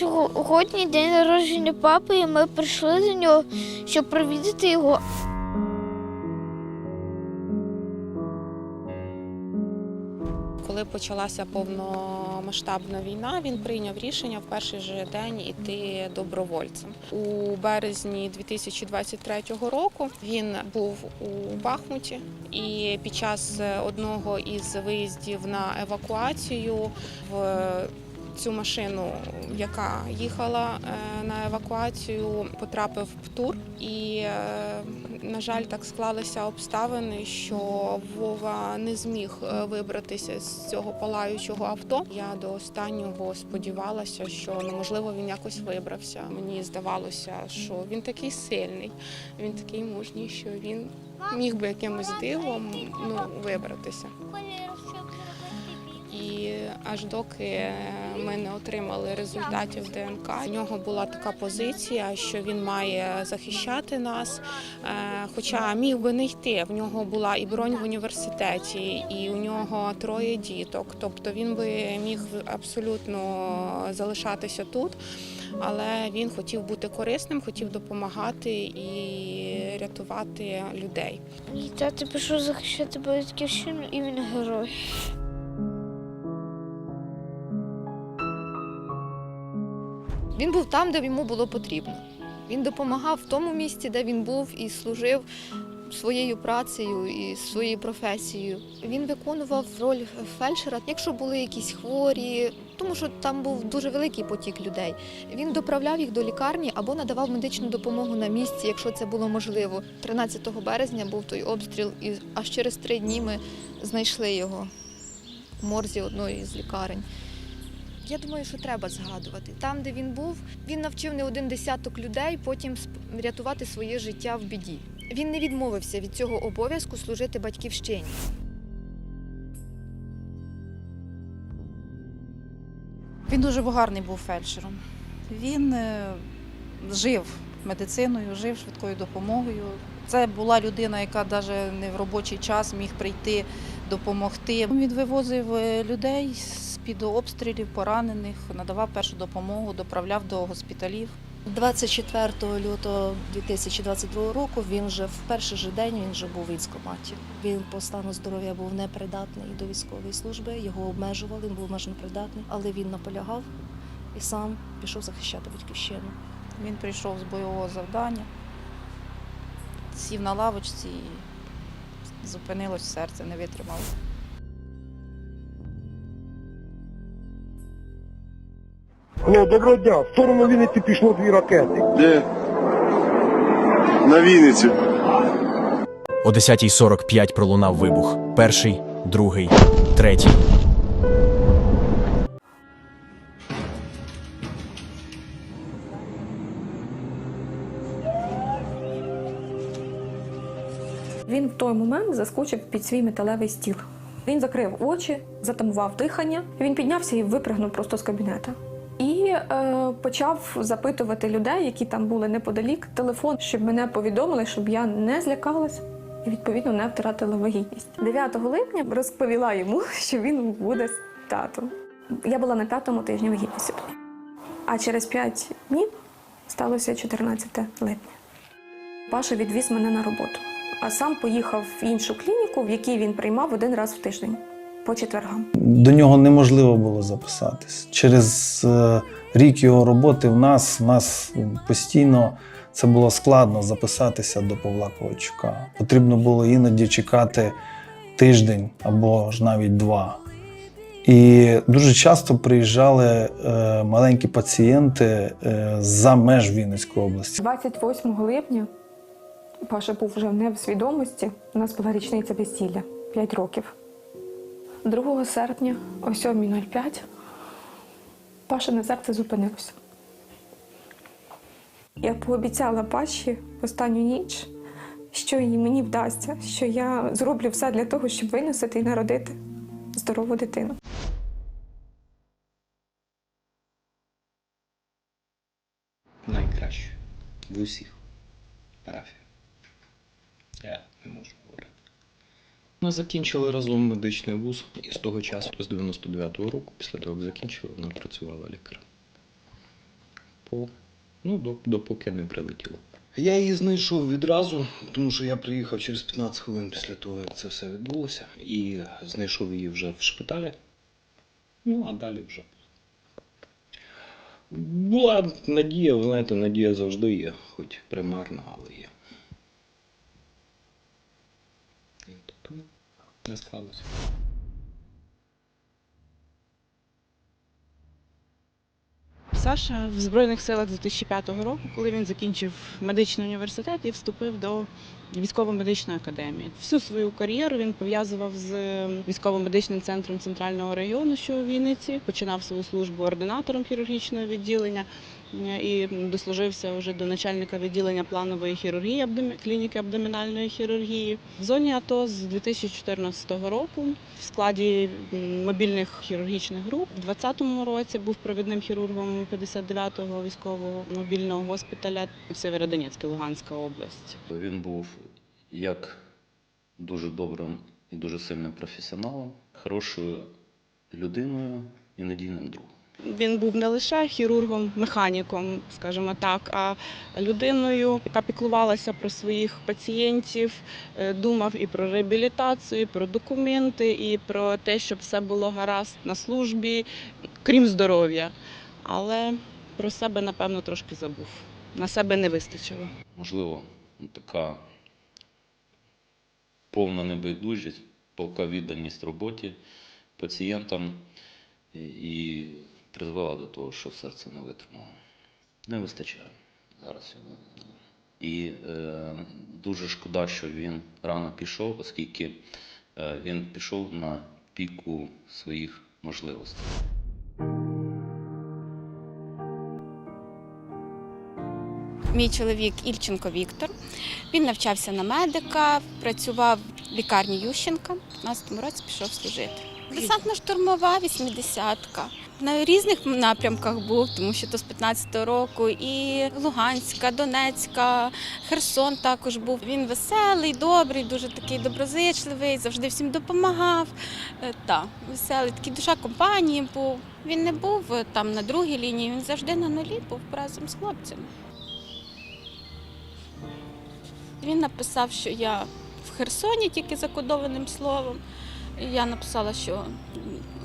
сьогодні день народження папи, і ми прийшли до нього, щоб провідати його. Коли почалася повномасштабна війна, він прийняв рішення в перший же день іти добровольцем. У березні 2023 року він був у Бахмуті, і під час одного із виїздів на евакуацію в цю машину, яка їхала е, на евакуацію, потрапив птур. І, е, на жаль, так склалися обставини, що Вова не зміг е, вибратися з цього палаючого авто. Я до останнього сподівалася, що ну, можливо він якось вибрався. Мені здавалося, що він такий сильний, він такий мужній, що він міг би якимось дивом ну, вибратися. І аж доки ми не отримали результатів ДНК, у нього була така позиція, що він має захищати нас. Е, Хоча міг би не йти. В нього була і бронь в університеті, і у нього троє діток. Тобто він би міг абсолютно залишатися тут. Але він хотів бути корисним, хотів допомагати і рятувати людей. Мій тато пішов захищати батьківщину, і він герой. Він був там, де йому було потрібно. Він допомагав в тому місці, де він був і служив своєю працею і своєю професією. Він виконував роль фельдшера, якщо були якісь хворі, тому що там був дуже великий потік людей. Він доправляв їх до лікарні або надавав медичну допомогу на місці, якщо це було можливо. 13 березня був той обстріл, і аж через три дні ми знайшли його в морзі одної з лікарень. Я думаю, що треба згадувати. Там, де він був, він навчив не один десяток людей потім рятувати своє життя в біді. Він не відмовився від цього обов'язку служити батьківщині. Він дуже гарний був фельдшером. Він е, жив медициною, жив швидкою допомогою. Це була людина, яка навіть не в робочий час міг прийти допомогти. Він вивозив е, людей з-під обстрілів, поранених, надавав першу допомогу, доправляв до госпіталів. 24 лютого 2022 року він вже в перший же день він вже був в військкоматі. Він по стану здоров'я був непридатний до військової служби, його обмежували, він був обмежено придатний, але він наполягав і сам пішов захищати батьківщину. Він прийшов з бойового завдання, сів на лавочці і зупинилось серце, не витримало. Алло, доброго дня. В сторону Вінниці пішло дві ракети. Де? На Вінниці. О 10.45 пролунав вибух. Перший, другий, третій. Він в той момент заскочив під свій металевий стіл. Він закрив очі, затамував дихання. Він піднявся і випрыгнув просто з кабінета. І е, почав запитувати людей, які там були неподалік, телефон, щоб мене повідомили, щоб я не злякалась і відповідно не втратила вагітність. 9 липня розповіла йому, що він буде з татом. Я була на п'ятому тижні вагітності. А через 5 днів сталося 14 липня. Паша відвіз мене на роботу, а сам поїхав в іншу клініку, в якій він приймав один раз в тиждень по четвергам. До нього неможливо було записатись. Через е, рік його роботи в нас, в нас постійно це було складно записатися до Павла Ковальчука. Потрібно було іноді чекати тиждень або ж навіть два. І дуже часто приїжджали е, маленькі пацієнти е, за меж Вінницької області. 28 липня Паша був вже не в свідомості. У нас була річниця весілля 5 років. 2 серпня о 7.05 Пашине серце зупинилося. Я пообіцяла Паші в останню ніч, що і мені вдасться, що я зроблю все для того, щоб виносити і народити здорову дитину. найкраще в усіх парафіях. Я не можу говорити. Ми закінчили разом медичний вуз, і з того часу, з 99-го року, після того, як закінчили, вона працювала лікарем. по, ну, до, допоки не прилетіло. Я її знайшов відразу, тому що я приїхав через 15 хвилин після того, як це все відбулося, і знайшов її вже в шпиталі. Ну, а далі вже. Була надія, ви знаєте, надія завжди є, хоч примарна, але є. І тобто не склалося. Саша в Збройних силах з 2005 року, коли він закінчив медичний університет і вступив до військово-медичної академії. Всю свою кар'єру він пов'язував з військово-медичним центром центрального району, що у Вінниці. Починав свою службу ординатором хірургічного відділення і дослужився вже до начальника відділення планової хірургії клініки абдомінальної хірургії. В зоні АТО з 2014 року в складі мобільних хірургічних груп. У 2020 році був провідним хірургом 59-го військового мобільного госпіталя в Сєвєродонецьке, Луганська область. Він був як дуже добрим і дуже сильним професіоналом, хорошою людиною і надійним другом. Він був не лише хірургом, механіком, скажімо так, а людиною, яка піклувалася про своїх пацієнтів, е, думав і про реабілітацію, і про документи, і про те, щоб все було гаразд на службі, крім здоров'я. Але про себе, напевно, трошки забув. На себе не вистачило. Можливо, така повна небайдужість, полка відданість роботі пацієнтам і призвела до того, що серце не витримало. Не вистачає зараз його. І е, дуже шкода, що він рано пішов, оскільки е, він пішов на піку своїх можливостей. Мій чоловік Ільченко Віктор. Він навчався на медика, працював в лікарні Ющенка. У 15 році пішов служити. Десантно-штурмова 80-ка. На різних напрямках був, тому що то з 15-го року і Луганська, Донецька, Херсон також був. Він веселий, добрий, дуже такий доброзичливий, завжди всім допомагав. Е, Та, веселий, такий душа компанії був. Він не був е, там на другій лінії, він завжди на нулі був разом з хлопцями. Він написав, що я в Херсоні тільки закодованим словом. Я написала, що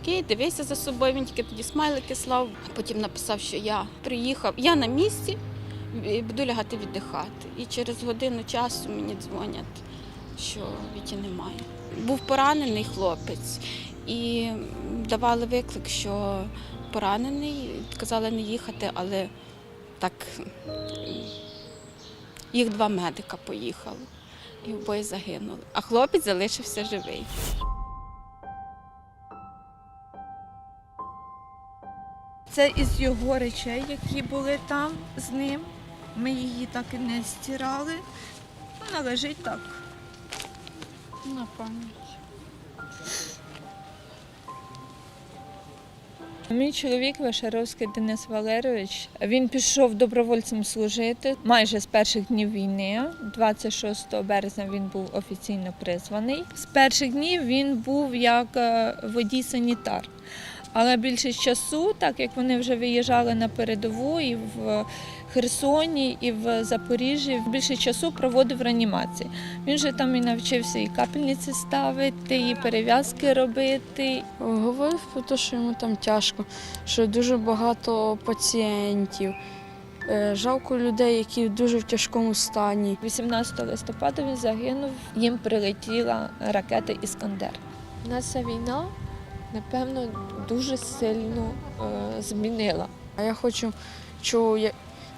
окей, дивися за собою. Він тільки тоді смайлики слав. Потім написав, що я приїхав, я на місці буду лягати віддихати. І через годину часу мені дзвонять, що Віті немає. Був поранений хлопець, і давали виклик, що поранений. Казали не їхати, але так їх два медика поїхали і обоє загинули. А хлопець залишився живий. Це із його речей, які були там з ним. Ми її так і не стирали. Вона лежить так. На пам'ять. Мій чоловік Вашаровський Денис Валерійович. Він пішов добровольцем служити майже з перших днів війни. 26 березня він був офіційно призваний. З перших днів він був як е, водій-санітар. Але більшість часу, так як вони вже виїжджали на передову і в Херсоні, і в Запоріжжі, більше часу проводив в реанімації. Він же там і навчився і капельниці ставити, і перев'язки робити, Говорив про те, що йому там тяжко, що дуже багато пацієнтів. Е, Жалко людей, які дуже в тяжкому стані. 18 листопада він загинув, їм прилетіла ракета Іскандер. Нас війна, напевно, дуже сильно е, змінила. А я хочу, що я-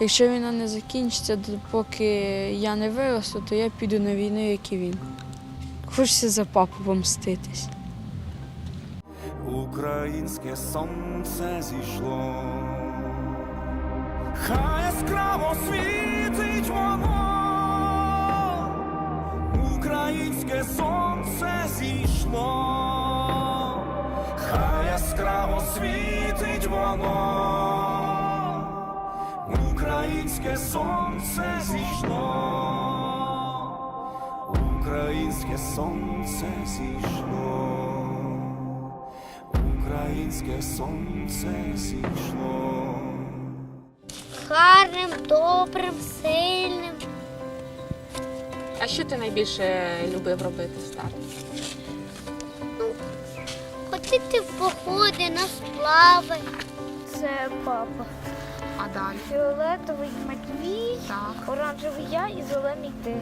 якщо війна не закінчиться, поки я не виросту, то я піду на війну, як і він. Хочеться за папу помститись. Українське сонце зійшло, хай яскраво світить воно, українське сонце зійшло, світить воно, українське сонце зійшло, українське сонце зійшло. Українське сонце зійшло. гарним, добрим, сильним. А що ти найбільше любив робити з Ходити в походи, на сплави. Це папа. А далі? Фіолетовий Матвій, Так. оранжевий я і зелений ти.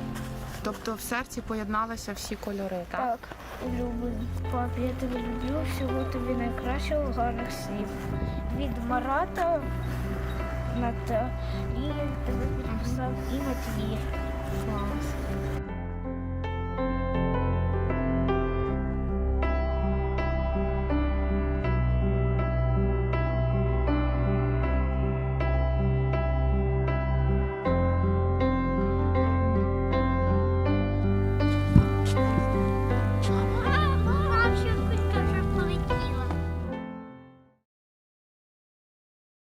Тобто в серці поєдналися всі кольори, так? Так, улюблений. Папі, я тебе люблю, всього тобі найкращого гарних слів. Від Марата Наталія тебе підписав і Матвій.